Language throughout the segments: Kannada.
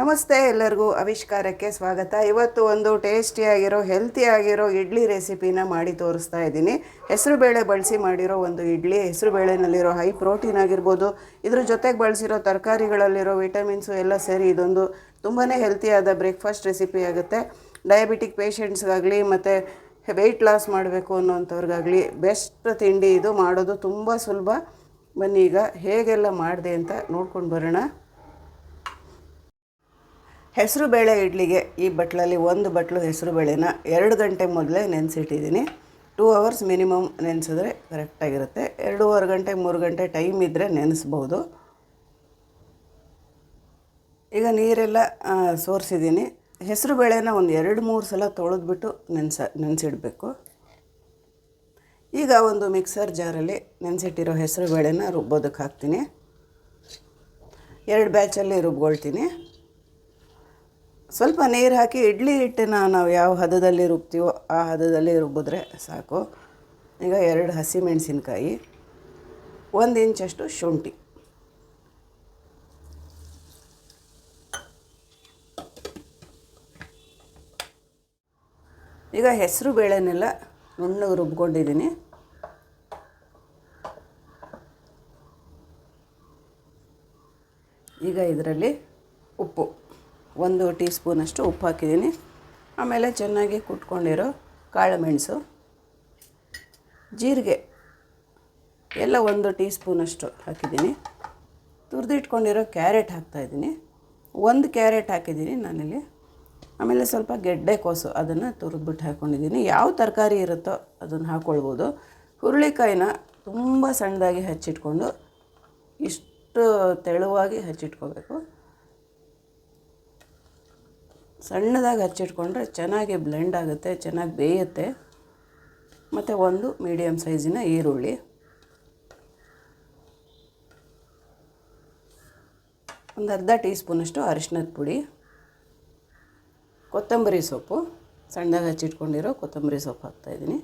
ನಮಸ್ತೆ ಎಲ್ಲರಿಗೂ ಆವಿಷ್ಕಾರಕ್ಕೆ ಸ್ವಾಗತ. ಇವತ್ತು ಒಂದು ಟೇಸ್ಟಿಯಾಗಿರೋ, ಹೆಲ್ತಿಯಾಗಿರೋ ಇಡ್ಲಿ ರೆಸಿಪಿನ ಮಾಡಿ ತೋರಿಸ್ತಾ ಇದ್ದೀನಿ. ಹೆಸರುಬೇಳೆ ಬಳಸಿ ಮಾಡಿರೋ ಒಂದು ಇಡ್ಲಿ ಹೆಸರುಬೇಳೆನಲ್ಲಿರೋ ಹೈ ಪ್ರೋಟೀನ್ ಆಗಿರ್ಬೋದು, ಇದ್ರ ಜೊತೆಗೆ ಬಳಸಿರೋ ತರಕಾರಿಗಳಲ್ಲಿರೋ ವಿಟಮಿನ್ಸು ಎಲ್ಲ ಸೇರಿ ಇದೊಂದು ತುಂಬಾ ಹೆಲ್ತಿಯಾದ ಬ್ರೇಕ್ಫಾಸ್ಟ್ ರೆಸಿಪಿ ಆಗುತ್ತೆ. ಡಯಾಬಿಟಿಕ್ ಪೇಷಂಟ್ಸ್ಗಾಗಲಿ ಮತ್ತು ವೆಯ್ಟ್ ಲಾಸ್ ಮಾಡಬೇಕು ಅನ್ನೋಂಥವ್ರಿಗಾಗಲಿ ಬೆಸ್ಟ್ ತಿಂಡಿ ಇದು ಮಾಡೋದು ತುಂಬ ಸುಲಭ. ಬನ್ನಿ ಈಗ ಹೇಗೆಲ್ಲ ಮಾಡಿದೆ ಅಂತ ನೋಡ್ಕೊಂಡು ಬರೋಣ. ಹೆಸರು ಬೇಳೆ ಇಡ್ಲಿಗೆ ಈ ಬಟ್ಲಲ್ಲಿ ಒಂದು ಬಟ್ಲು ಹೆಸರು ಬೇಳೆನ ಎರಡು ಗಂಟೆ ಮೊದಲೇ ನೆನೆಸಿಟ್ಟಿದ್ದೀನಿ. ಟೂ ಅವರ್ಸ್ ಮಿನಿಮಮ್ ನೆನೆಸಿದ್ರೆ ಕರೆಕ್ಟಾಗಿರುತ್ತೆ ಎರಡೂವರೆ ಗಂಟೆ, ಮೂರು ಗಂಟೆ ಟೈಮ್ ಇದ್ದರೆ ನೆನೆಸ್ಬೋದು. ಈಗ ನೀರೆಲ್ಲ ಸೋರಿಸಿದ್ದೀನಿ. ಹೆಸರು ಬೇಳೆನ ಒಂದು ಎರಡು, ಮೂರು ಸಲ ತೊಳೆದ್ಬಿಟ್ಟು ನೆನೆಸ, ನೆನೆಸಿಡಬೇಕು. ಈಗ ಒಂದು ಮಿಕ್ಸರ್ ಜಾರಲ್ಲಿ ನೆನೆಸಿಟ್ಟಿರೋ ಹೆಸರು ಬೇಳೆನ ರುಬ್ಬೋದಕ್ಕೆ ಹಾಕ್ತೀನಿ. ಎರಡು ಬ್ಯಾಚಲ್ಲಿ ರುಬ್ಕೊಳ್ತೀನಿ. ಸ್ವಲ್ಪ ನೀರು ಹಾಕಿ ಇಡ್ಲಿ ಹಿಟ್ಟನ್ನು ನಾವು ಯಾವ ಹದದಲ್ಲಿ ರುಬ್ತೀವೋ ಆ ಹದದಲ್ಲಿ ರುಬ್ಬಿದ್ರೆ ಸಾಕು. ಈಗ ಎರಡು ಹಸಿಮೆಣಸಿನ್ಕಾಯಿ, ಒಂದು ಇಂಚಷ್ಟು ಶುಂಠಿ. ಈಗ ಹೆಸರು ಬೇಳೆನೆಲ್ಲ ನುಣ್ಣಗೆ ರುಬ್ಕೊಂಡಿದ್ದೀನಿ ಈಗ ಇದರಲ್ಲಿ ಉಪ್ಪು. ಒಂದು ಟೀ ಸ್ಪೂನಷ್ಟು ಉಪ್ಪು ಹಾಕಿದ್ದೀನಿ ಆಮೇಲೆ ಚೆನ್ನಾಗಿ ಕುಟ್ಕೊಂಡಿರೋ ಕಾಳುಮೆಣಸು ಜೀರಿಗೆ ಎಲ್ಲ ಒಂದು ಟೀ ಸ್ಪೂನಷ್ಟು ಹಾಕಿದ್ದೀನಿ. ತುರಿದಿಟ್ಕೊಂಡಿರೋ ಕ್ಯಾರೆಟ್ ಹಾಕ್ತಾಯಿದ್ದೀನಿ. ಒಂದು ಕ್ಯಾರೆಟ್ ಹಾಕಿದ್ದೀನಿ ನಾನಿಲ್ಲಿ. ಆಮೇಲೆ ಸ್ವಲ್ಪ ಗೆಡ್ಡೆ ಕೋಸು ಅದನ್ನು ತುರಿದ್ಬಿಟ್ಟು ಹಾಕ್ಕೊಂಡಿದ್ದೀನಿ ಯಾವ ತರಕಾರಿ ಇರುತ್ತೋ ಅದನ್ನು ಹಾಕ್ಕೊಳ್ಬೋದು ಹುರುಳಿಕಾಯಿನ ತುಂಬ ಸಣ್ಣದಾಗಿ ಹಚ್ಚಿಟ್ಕೊಂಡು ಇಷ್ಟು ತೆಳುವಾಗಿ ಹಚ್ಚಿಟ್ಕೋಬೇಕು. ಸಣ್ಣದಾಗಿ ಹಚ್ಚಿಟ್ಕೊಂಡ್ರೆ ಚೆನ್ನಾಗಿ ಬ್ಲೆಂಡ್ ಆಗುತ್ತೆ, ಚೆನ್ನಾಗಿ ಬೇಯುತ್ತೆ. ಮತ್ತು ಒಂದು ಮೀಡಿಯಮ್ ಸೈಜಿನ ಈರುಳ್ಳಿ. ಒಂದು ಅರ್ಧ ಟೀ ಸ್ಪೂನಷ್ಟು ಅರಿಶಿನದ ಪುಡಿ. ಕೊತ್ತಂಬರಿ ಸೊಪ್ಪು. ಸಣ್ಣದಾಗಿ ಹಚ್ಚಿಟ್ಕೊಂಡಿರೋ ಕೊತ್ತಂಬರಿ ಸೊಪ್ಪು ಹಾಕ್ತಾಯಿದ್ದೀನಿ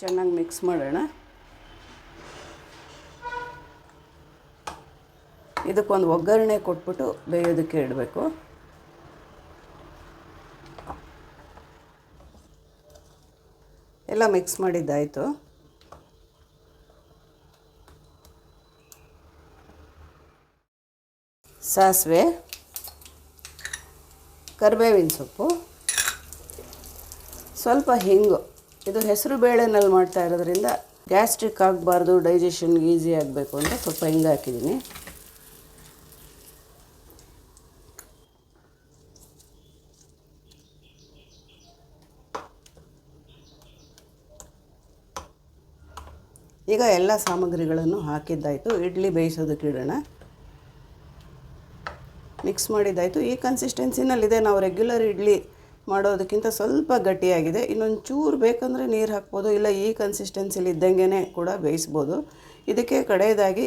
ಚೆನ್ನಾಗಿ ಮಿಕ್ಸ್ ಮಾಡೋಣ. ಇದಕ್ಕೊಂದು ಒಗ್ಗರಣೆ ಕೊಟ್ಬಿಟ್ಟು ಬೇಯೋದಕ್ಕೆ ಇಡಬೇಕು. ಎಲ್ಲ ಮಿಕ್ಸ್ ಮಾಡಿದ್ದಾಯಿತು. ಸಾಸಿವೆ, ಕರಿಬೇವಿನ ಸೊಪ್ಪು, ಸ್ವಲ್ಪ ಹಿಂಗು. ಇದು ಹೆಸರು ಬೇಳೆನಲ್ಲಿ ಮಾಡ್ತಾ ಇರೋದ್ರಿಂದ ಗ್ಯಾಸ್ಟ್ರಿಕ್ ಆಗಬಾರ್ದು, ಡೈಜೆಷನ್ಗೆ ಈಸಿ ಆಗಬೇಕು ಅಂತ ಸ್ವಲ್ಪ ಹಿಂಗೆ ಹಾಕಿದ್ದೀನಿ. ಈಗ ಎಲ್ಲ ಸಾಮಗ್ರಿಗಳನ್ನು ಹಾಕಿದ್ದಾಯಿತು. ಇಡ್ಲಿ ಬೇಯಿಸೋದಕ್ಕೆ ಇಡೋಣ. ಮಿಕ್ಸ್ ಮಾಡಿದ್ದಾಯಿತು. ಈ ಕನ್ಸಿಸ್ಟೆನ್ಸಿನಲ್ಲಿದೆ ನಾವು ರೆಗ್ಯುಲರ್ ಇಡ್ಲಿ ಮಾಡೋದಕ್ಕಿಂತ ಸ್ವಲ್ಪ ಗಟ್ಟಿಯಾಗಿದೆ. ಇನ್ನೊಂದು ಚೂರು ಬೇಕಂದರೆ ನೀರು ಹಾಕ್ಬೋದು. ಇಲ್ಲ, ಈ ಕನ್ಸಿಸ್ಟೆನ್ಸಿಲಿ ಇದ್ದಂಗೆ ಕೂಡ ಬೇಯಿಸ್ಬೋದು. ಇದಕ್ಕೆ ಕಡೆಯದಾಗಿ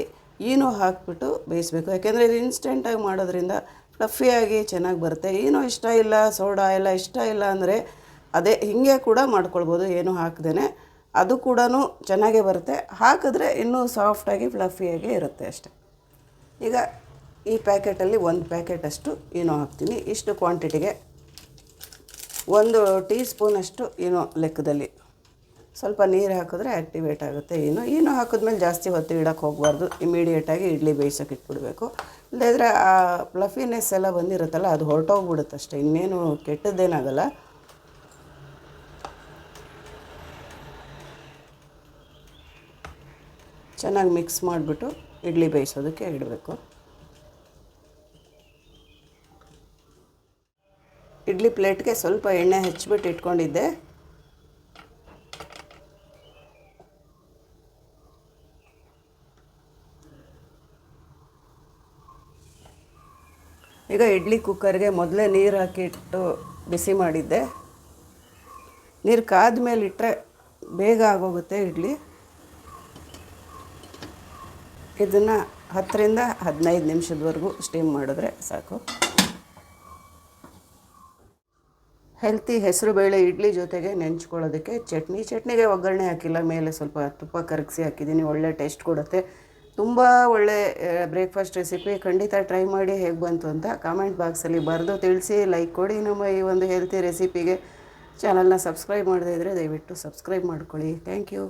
ಈನೋ ಹಾಕ್ಬಿಟ್ಟು ಬೇಯಿಸ್ಬೇಕು. ಯಾಕೆಂದರೆ ಇದು ಇನ್ಸ್ಟೆಂಟಾಗಿ ಮಾಡೋದ್ರಿಂದ ಫ್ಲಫಿಯಾಗಿ ಚೆನ್ನಾಗಿ ಬರುತ್ತೆ. ಏನೋ ಇಷ್ಟ ಇಲ್ಲ, ಸೋಡಾ ಎಲ್ಲ ಇಷ್ಟ ಇಲ್ಲ ಅಂದರೆ ಅದೇ ಹೀಗೆ ಕೂಡ ಮಾಡ್ಕೊಳ್ಬೋದು. ಏನೂ ಹಾಕ್ದೇ ಅದು ಕೂಡ ಚೆನ್ನಾಗೇ ಬರುತ್ತೆ. ಹಾಕಿದ್ರೆ ಇನ್ನೂ ಸಾಫ್ಟಾಗಿ ಫ್ಲಫಿಯಾಗಿ ಇರುತ್ತೆ ಅಷ್ಟೆ. ಈಗ ಈ ಪ್ಯಾಕೆಟಲ್ಲಿ ಒಂದು ಪ್ಯಾಕೆಟಷ್ಟು ಏನೋ ಹಾಕ್ತೀನಿ. ಇಷ್ಟು ಕ್ವಾಂಟಿಟಿಗೆ ಒಂದು ಟೀ ಸ್ಪೂನಷ್ಟು ಏನೋ ಲೆಕ್ಕದಲ್ಲಿ. ಸ್ವಲ್ಪ ನೀರು ಹಾಕಿದ್ರೆ ಆ್ಯಕ್ಟಿವೇಟ್ ಆಗುತ್ತೆ ಏನು. ಏನು ಹಾಕಿದ್ಮೇಲೆ ಜಾಸ್ತಿ ಹೊತ್ತು ಇಡೋಕ್ಕೆ ಹೋಗಬಾರ್ದು. ಇಮಿಡಿಯೇಟಾಗಿ ಇಡ್ಲಿ ಬೇಯಿಸೋಕೆ ಇಟ್ಬಿಡಬೇಕು. ಇಲ್ಲದಿದ್ರೆ ಆ ಫ್ಲಫಿನೆಸ್ ಎಲ್ಲ ಬಂದಿರುತ್ತಲ್ಲ, ಅದು ಹೊರಟೋಗ್ಬಿಡುತ್ತೆ ಅಷ್ಟೇ. ಇನ್ನೇನು ಕೆಟ್ಟದ್ದೇನಾಗಲ್ಲ. ಚೆನ್ನಾಗಿ ಮಿಕ್ಸ್ ಮಾಡಿಬಿಟ್ಟು ಇಡ್ಲಿ ಬೇಯಿಸೋದಕ್ಕೆ ಇಡಬೇಕು. ಇಡ್ಲಿ ಪ್ಲೇಟ್ಗೆ ಸ್ವಲ್ಪ ಎಣ್ಣೆ ಹಚ್ಬಿಟ್ಟು ಇಟ್ಕೊಂಡಿದ್ದೆ. ಈಗ ಇಡ್ಲಿ ಕುಕ್ಕರ್ಗೆ ಮೊದಲೇ ನೀರು ಹಾಕಿಟ್ಟು ಬಿಸಿ ಮಾಡಿದ್ದೆ. ನೀರು ಕಾದ ಮೇಲೆ ಇಟ್ಟರೆ ಬೇಗ ಆಗೋಗುತ್ತೆ ಇಡ್ಲಿ. ಇದನ್ನು ಹತ್ತರಿಂದ ಹದಿನೈದು ನಿಮಿಷದವರೆಗೂ ಸ್ಟೀಮ್ ಮಾಡಿದ್ರೆ ಸಾಕು. ಹೆಲ್ತಿ ಹೆಸರುಬೇಳೆ ಇಡ್ಲಿ ಜೊತೆಗೆ ನೆಂಚ್ಕೊಳ್ಳೋದಕ್ಕೆ ಚಟ್ನಿ. ಚಟ್ನಿಗೆ ಒಗ್ಗರಣೆ ಹಾಕಿಲ್ಲ, ಮೇಲೆ ಸ್ವಲ್ಪ ತುಪ್ಪ ಕರಗಿಸಿ ಹಾಕಿದ್ದೀನಿ. ಒಳ್ಳೆ ಟೇಸ್ಟ್ ಕೊಡುತ್ತೆ. ತುಂಬ ಒಳ್ಳೆ ಬ್ರೇಕ್ಫಾಸ್ಟ್ ರೆಸಿಪಿ ಖಂಡಿತ ಟ್ರೈ ಮಾಡಿ ಹೇಗೆ ಬಂತು ಅಂತ ಕಾಮೆಂಟ್ ಬಾಕ್ಸಲ್ಲಿ ಬರೆದು ತಿಳಿಸಿ. ಲೈಕ್ ಕೊಡಿ ನಮ್ಮ ಈ ಒಂದು ಹೆಲ್ತಿ ರೆಸಿಪಿಗೆ ಚಾನಲ್ನ ಸಬ್ಸ್ಕ್ರೈಬ್ ಮಾಡದೇ ಇದ್ದರೆ ದಯವಿಟ್ಟು ಸಬ್ಸ್ಕ್ರೈಬ್ ಮಾಡ್ಕೊಳ್ಳಿ. Thank you